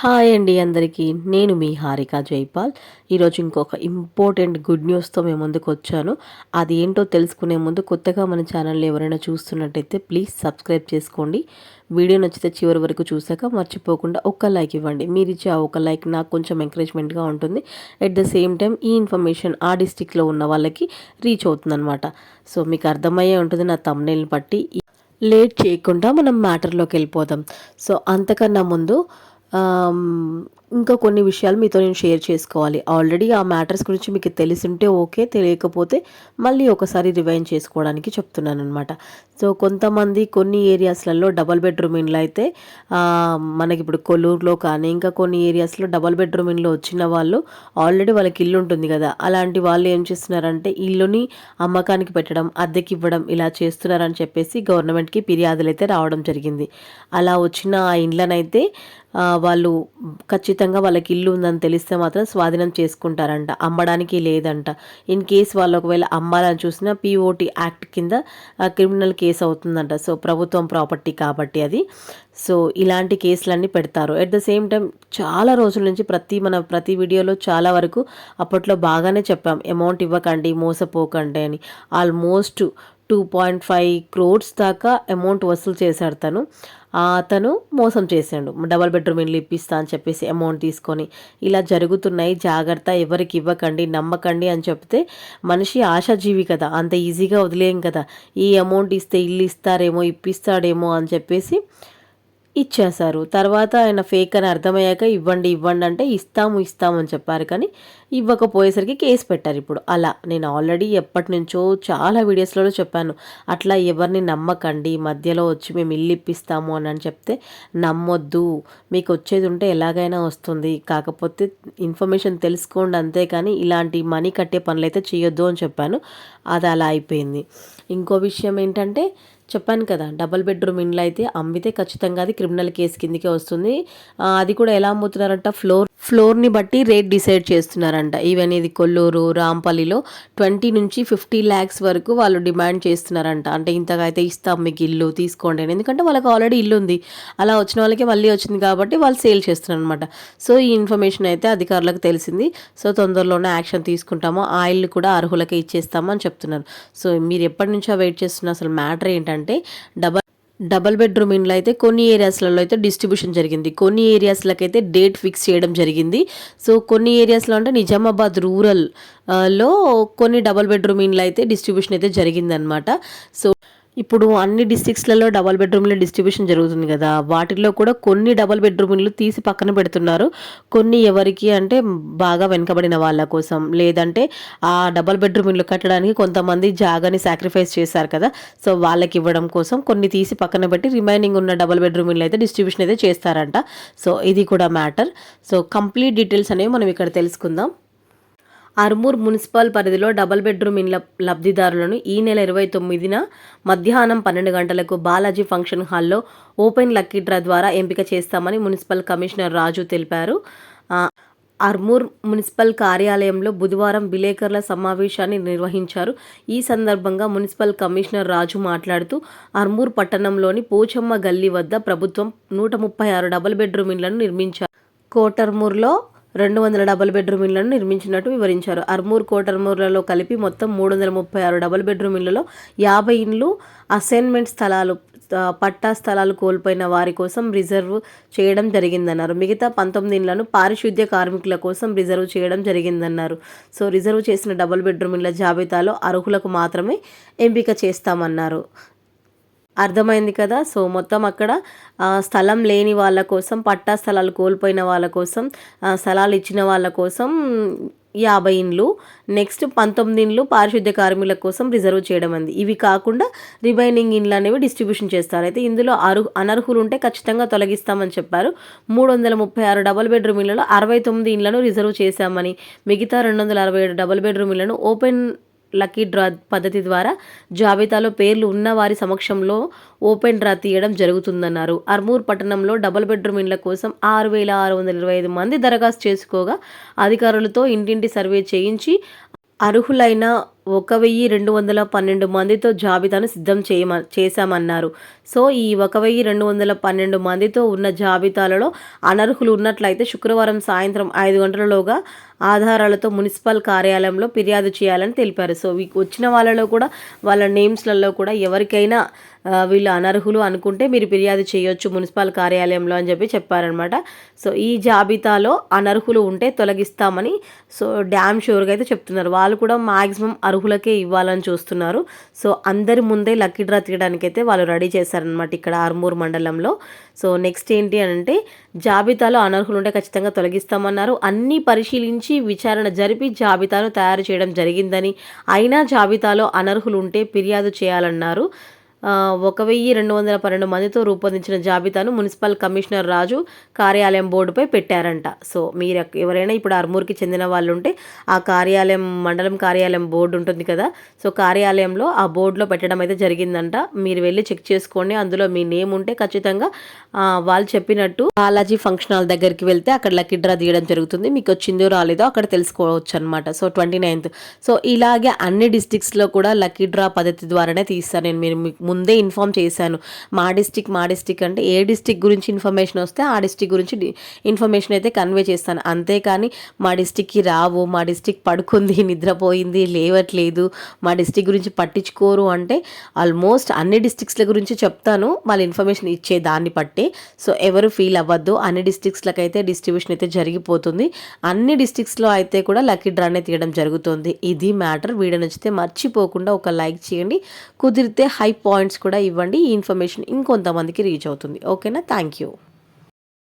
Hi అండి అందరికీ. నేను మీ హారిక జైపాల్. ఈరోజు ఇంకొక ఇంపార్టెంట్ గుడ్ న్యూస్తో మేము ముందుకు వచ్చాను. అది ఏంటో తెలుసుకునే ముందు కొత్తగా మన ఛానల్ ఎవరైనా చూస్తున్నట్టయితే ప్లీజ్ సబ్స్క్రైబ్ చేసుకోండి. వీడియో నచ్చితే చివరి వరకు చూసాక మర్చిపోకుండా ఒక్క లైక్ ఇవ్వండి. మీరు ఇచ్చే ఆ ఒక లైక్ నాకు కొంచెం ఎంకరేజ్మెంట్గా ఉంటుంది. ఎట్ ద సేమ్ టైం ఈ ఇన్ఫర్మేషన్ ఆ డిస్టిక్లో ఉన్న వాళ్ళకి రీచ్ అవుతుందన్నమాట. సో మీకు అర్థమయ్యే ఉంటుంది నా తమ్నేల్ని బట్టి. లేట్ చేయకుండా మనం మ్యాటర్లోకి వెళ్ళిపోదాం. సో అంతకన్నా ముందు um, ఇంకా కొన్ని విషయాలు మీతో నేను షేర్ చేసుకోవాలి. ఆల్రెడీ ఆ మ్యాటర్స్ గురించి మీకు తెలిసింటే ఓకే తెలియకపోతే మళ్ళీ ఒకసారి రివైన్ చేసుకోవడానికి చెప్తున్నాను అనమాట సో కొంతమంది కొన్ని ఏరియాస్లలో డబల్ బెడ్రూమ్ ఇండ్లు అయితే మనకి ఇప్పుడు కొల్లూరులో కానీ ఇంకా కొన్ని ఏరియాస్లో డబల్ బెడ్రూమ్ ఇండ్లు వచ్చిన వాళ్ళు ఆల్రెడీ వాళ్ళకి ఇల్లు ఉంటుంది కదా. అలాంటి వాళ్ళు ఏం చేస్తున్నారంటే ఇల్లుని అమ్మకానికి పెట్టడం అద్దెకి ఇవ్వడం ఇలా చేస్తున్నారని చెప్పేసి గవర్నమెంట్కి ఫిర్యాదులు అయితే రావడం జరిగింది. అలా వచ్చిన ఆ ఇండ్లనైతే వాళ్ళు ఖచ్చితంగా ఖచ్చితంగా వాళ్ళకి ఇల్లు ఉందని తెలిస్తే మాత్రం స్వాధీనం చేసుకుంటారంట. అమ్మడానికి లేదంట. ఇన్ కేస్ వాళ్ళు ఒకవేళ అమ్మాలని చూసినా పిఓటి యాక్ట్ కింద క్రిమినల్ కేసు అవుతుందంట. సో ప్రభుత్వం ప్రాపర్టీ కాబట్టి అది. సో ఇలాంటి కేసులన్నీ పెడతారు. ఎట్ ద సేమ్ టైం చాలా రోజుల నుంచి ప్రతి మన ప్రతి వీడియోలో చాలా వరకు అప్పట్లో బాగానే చెప్పాం. అమౌంట్ ఇవ్వకండి మోసపోకండి అని. Almost two point five crores దాకా అమౌంట్ వసూలు చేశాడు తను. అతను మోసం చేశాడు. డబల్ బెడ్రూమ్ ఇల్లు ఇప్పిస్తా అని చెప్పేసి అమౌంట్ తీసుకొని ఇలా జరుగుతున్నాయి జాగ్రత్త ఎవరికి ఇవ్వకండి నమ్మకండి అని చెప్తే మనిషి ఆశాజీవి కదా అంత ఈజీగా వదిలేం కదా. ఈ అమౌంట్ ఇస్తే ఇల్లు ఇస్తారేమో ఇప్పిస్తాడేమో అని చెప్పేసి ఇచ్చేశారు. తర్వాత ఆయన ఫేక్ అని అర్థమయ్యాక ఇవ్వండి ఇవ్వండి అంటే ఇస్తాము ఇస్తాము అని చెప్పారు. కానీ ఇవ్వకపోయేసరికి కేసు పెట్టారు ఇప్పుడు. అలా నేను ఆల్రెడీ ఎప్పటి నుంచో చాలా వీడియోస్లలో చెప్పాను. అట్లా ఎవరిని నమ్మకండి మధ్యలో వచ్చి మేము ఇల్లు ఇప్పిస్తాము అని అని చెప్తే నమ్మొద్దు. మీకు వచ్చేది ఉంటే ఎలాగైనా వస్తుంది. కాకపోతే ఇన్ఫర్మేషన్ తెలుసుకోండి అంతే కానీ ఇలాంటి మనీ కట్టే పనులు అయితే చేయొద్దు అని చెప్పాను. అది అలా అయిపోయింది. ఇంకో విషయం ఏంటంటే చెప్పాను కదా డబల్ బెడ్రూమ్ ఇండ్లు అయితే అమ్మితే ఖచ్చితంగా అది క్రిమినల్ కేసు కిందకే వస్తుంది. అది కూడా ఎలా అమ్ముతున్నారంట? ఫ్లోర్ ఫ్లోర్ని బట్టి రేట్ డిసైడ్ చేస్తున్నారంట. ఈవెన్ ఇది కొల్లూరు రాంపల్లిలో ట్వంటీ నుంచి ఫిఫ్టీ ల్యాక్స్ వరకు వాళ్ళు డిమాండ్ చేస్తున్నారంట. అంటే ఇంతగా అయితే ఇస్తాం మీకు ఇల్లు తీసుకోండి అని. ఎందుకంటే వాళ్ళకి ఆల్రెడీ ఇల్లు ఉంది. అలా వచ్చిన వాళ్ళకి మళ్ళీ వచ్చింది కాబట్టి వాళ్ళు సేల్ చేస్తున్నారు అనమాట సో ఈ ఇన్ఫర్మేషన్ అయితే అధికారులకు తెలిసింది. సో తొందరలోనే యాక్షన్ తీసుకుంటామో. ఆ ఇల్లు కూడా అర్హులకే ఇచ్చేస్తామని చెప్తున్నారు. సో మీరు ఎప్పటి నుంచో వెయిట్ చేస్తున్న అసలు మ్యాటర్ ఏంటంటే డబల్ డబల్ బెడ్రూమ్ ఇండ్లు అయితే కొన్ని ఏరియాస్లలో అయితే డిస్ట్రిబ్యూషన్ జరిగింది. కొన్ని ఏరియాస్లకైతే అయితే డేట్ ఫిక్స్ చేయడం జరిగింది. సో కొన్ని ఏరియాస్లో అంటే నిజామాబాద్ రూరల్లో కొన్ని డబల్ బెడ్రూమ్ ఇండ్లు అయితే డిస్ట్రిబ్యూషన్ అయితే జరిగిందనమాట సో ఇప్పుడు అన్ని డిస్టిక్స్లలో డబల్ బెడ్రూమ్ల డిస్ట్రిబ్యూషన్ జరుగుతుంది కదా. వాటిల్లో కూడా కొన్ని డబల్ బెడ్రూమ్లు తీసి పక్కన పెడుతున్నారు. కొన్ని ఎవరికి అంటే బాగా వెనుకబడిన వాళ్ళ కోసం. లేదంటే ఆ డబల్ బెడ్రూమ్ ఇల్లు కట్టడానికి కొంతమంది జాగాని సాక్రిఫైస్ చేశారు కదా. సో వాళ్ళకి ఇవ్వడం కోసం కొన్ని తీసి పక్కన పెట్టి రిమైనింగ్ ఉన్న డబల్ బెడ్రూమ్ ఇల్లు అయితే డిస్ట్రిబ్యూషన్ అయితే చేస్తారంట. సో ఇది కూడా మ్యాటర్. సో కంప్లీట్ డీటెయిల్స్ అనేవి మనం ఇక్కడ తెలుసుకుందాం. అర్మూర్ మున్సిపల్ పరిధిలో డబల్ బెడ్రూమ్ ఇండ్ల లబ్ధిదారులను ఈ నెల ఇరవై తొమ్మిదిన మధ్యాహ్నం పన్నెండు గంటలకు బాలాజీ ఫంక్షన్ హాల్లో ఓపెన్ లక్కీ డ్రా ద్వారా ఎంపిక చేస్తామని మున్సిపల్ కమిషనర్ రాజు తెలిపారు. అర్మూర్ మున్సిపల్ కార్యాలయంలో బుధవారం విలేకరుల సమావేశాన్ని నిర్వహించారు. ఈ సందర్భంగా మున్సిపల్ కమిషనర్ రాజు మాట్లాడుతూ అర్మూర్ పట్టణంలోని పోచమ్మ గల్లీ వద్ద ప్రభుత్వం నూట ముప్పై ఆరు డబుల్ బెడ్రూమ్ ఇండ్లను నిర్మించారు. కోటర్మూర్లో రెండు వందల డబుల్ బెడ్రూమ్ ఇళ్ళను నిర్మించినట్టు వివరించారు. అర్మూర్ కోటర్మూర్లలో కలిపి మొత్తం మూడు వందల ముప్పై ఆరు డబుల్ బెడ్రూమ్ ఇళ్ళలో యాభై ఇండ్లు అసైన్మెంట్ స్థలాలు పట్టా స్థలాలు కోల్పోయిన వారి కోసం రిజర్వ్ చేయడం జరిగిందన్నారు. మిగతా పంతొమ్మిది ఇళ్ళను పారిశుద్ధ్య కార్మికుల కోసం రిజర్వ్ చేయడం జరిగిందన్నారు. సో రిజర్వ్ చేసిన డబుల్ బెడ్రూమ్ ఇళ్ళ జాబితాలో అర్హులకు మాత్రమే ఎంపిక చేస్తామన్నారు. అర్థమైంది కదా? సో మొత్తం అక్కడ స్థలం లేని వాళ్ళ కోసం పట్టా స్థలాలు కోల్పోయిన వాళ్ళ కోసం స్థలాలు ఇచ్చిన వాళ్ళ కోసం యాభై ఇండ్లు నెక్స్ట్ పంతొమ్మిది ఇండ్లు పారిశుద్ధ్య కార్మికుల కోసం రిజర్వ్ చేయడం అంది. ఇవి కాకుండా రిమైనింగ్ ఇండ్లు అనేవి డిస్ట్రిబ్యూషన్ చేస్తారు. అయితే ఇందులో అరు అనర్హులు ఉంటే ఖచ్చితంగా తొలగిస్తామని చెప్పారు. మూడు వందల ముప్పై ఆరు డబల్ బెడ్రూమ్ ఇళ్ళలో అరవై తొమ్మిది ఇండ్లను రిజర్వ్ చేశామని మిగతా రెండు వందల అరవై ఏడు డబల్ బెడ్రూమ్ ఇళ్ళను ఓపెన్ లక్కీ డ్రా పద్ధతి ద్వారా జాబితాలో పేర్లు ఉన్న వారి సమక్షంలో ఓపెన్ డ్రా తీయడం జరుగుతుందన్నారు. అర్మూర్ పట్టణంలో డబుల్ బెడ్రూమ్ ఇండ్ల కోసం ఆరు వేల ఆరు వందల ఇరవై ఐదు మంది దరఖాస్తు చేసుకోగా అధికారులతో ఇంటింటి సర్వే చేయించి అర్హులైన ఒక వెయ్యి రెండు వందల పన్నెండు మందితో జాబితాను సిద్ధం చేయమ చేశామన్నారు. సో ఈ ఒక వెయ్యి రెండు వందల పన్నెండు మందితో ఉన్న జాబితాలలో అనర్హులు ఉన్నట్లయితే శుక్రవారం సాయంత్రం ఐదు గంటలలోగా ఆధారాలతో మున్సిపల్ కార్యాలయంలో ఫిర్యాదు చేయాలని తెలిపారు. సో వీక్ వచ్చిన వాళ్ళలో కూడా వాళ్ళ నేమ్స్లలో కూడా ఎవరికైనా వీళ్ళు అనర్హులు అనుకుంటే మీరు ఫిర్యాదు చేయొచ్చు మున్సిపల్ కార్యాలయంలో అని చెప్పి చెప్పారనమాట సో ఈ జాబితాలో అనర్హులు ఉంటే తొలగిస్తామని సో డ్యామ్ షూర్గా అయితే చెప్తున్నారు. వాళ్ళు కూడా మాక్సిమం అర్హులకే ఇవ్వాలని చూస్తున్నారు. సో అందరి ముందే లక్కీ డ్రా తీయడానికి అయితే వాళ్ళు రెడీ చేశారనమాట ఇక్కడ ఆర్మూర్ మండలంలో. సో నెక్స్ట్ ఏంటి అని అంటే జాబితాలో అనర్హులు ఉంటే ఖచ్చితంగా తొలగిస్తామన్నారు. అన్నీ పరిశీలించి విచారణ జరిపి జాబితాను తయారు చేయడం జరిగిందని అయినా జాబితాలో అనర్హులు ఉంటే ఫిర్యాదు చేయాలన్నారు. ఒక వెయ్యి రెండు వందల పన్నెండు మందితో రూపొందించిన జాబితాను మున్సిపల్ కమిషనర్ రాజు కార్యాలయం బోర్డుపై పెట్టారంట. సో మీరు ఎవరైనా ఇప్పుడు అర్మూర్కి చెందిన వాళ్ళు ఉంటే ఆ కార్యాలయం మండలం కార్యాలయం బోర్డు ఉంటుంది కదా సో కార్యాలయంలో ఆ బోర్డులో పెట్టడం అయితే జరిగిందంట. మీరు వెళ్ళి చెక్ చేసుకోండి. అందులో మీ నేమ్ ఉంటే ఖచ్చితంగా వాళ్ళు చెప్పినట్టు బాలాజీ ఫంక్షన్ హాల్ దగ్గరికి వెళ్తే అక్కడ లక్కీ డ్రా తీయడం జరుగుతుంది. మీకు వచ్చిందో రాలేదో అక్కడ తెలుసుకోవచ్చు అనమాట సో ట్వంటీ నైన్త్. సో ఇలాగే అన్ని డిస్టిక్స్లో కూడా లక్కీ డ్రా పద్ధతి ద్వారానే తీస్తాను నేను. మీరు మీకు ముందే ఇన్ఫామ్ చేశాను. మా డిస్టిక్ మా డిస్టిక్ అంటే ఏ డిస్టిక్ గురించి ఇన్ఫర్మేషన్ వస్తే ఆ డిస్టిక్ గురించి ఇన్ఫర్మేషన్ అయితే కన్వే చేస్తాను. అంతేకాని మా డిస్టిక్కి రావు మా డిస్టిక్ పడుకుంది నిద్రపోయింది లేవట్లేదు మా డిస్టిక్ గురించి పట్టించుకోరు అంటే ఆల్మోస్ట్ అన్ని డిస్టిక్స్ల గురించి చెప్తాను. వాళ్ళు ఇన్ఫర్మేషన్ ఇచ్చే దాన్ని బట్టే. సో ఎవరు ఫీల్ అవ్వద్దు. అన్ని డిస్టిక్స్లకు అయితే డిస్ట్రిబ్యూషన్ అయితే జరిగిపోతుంది. అన్ని డిస్టిక్స్లో అయితే కూడా లక్కీ డ్రానే తీయడం జరుగుతుంది. ఇది మ్యాటర్. వీడియో నచ్చితే మర్చిపోకుండా ఒక లైక్ చేయండి. కుదిరితే హై పాయింట్ పాయింట్స్ కూడా ఇవ్వండి. ఈ ఇన్ఫర్మేషన్ ఇంకొంతమందికి రీచ్ అవుతుంది. ఓకేనా? Thank you.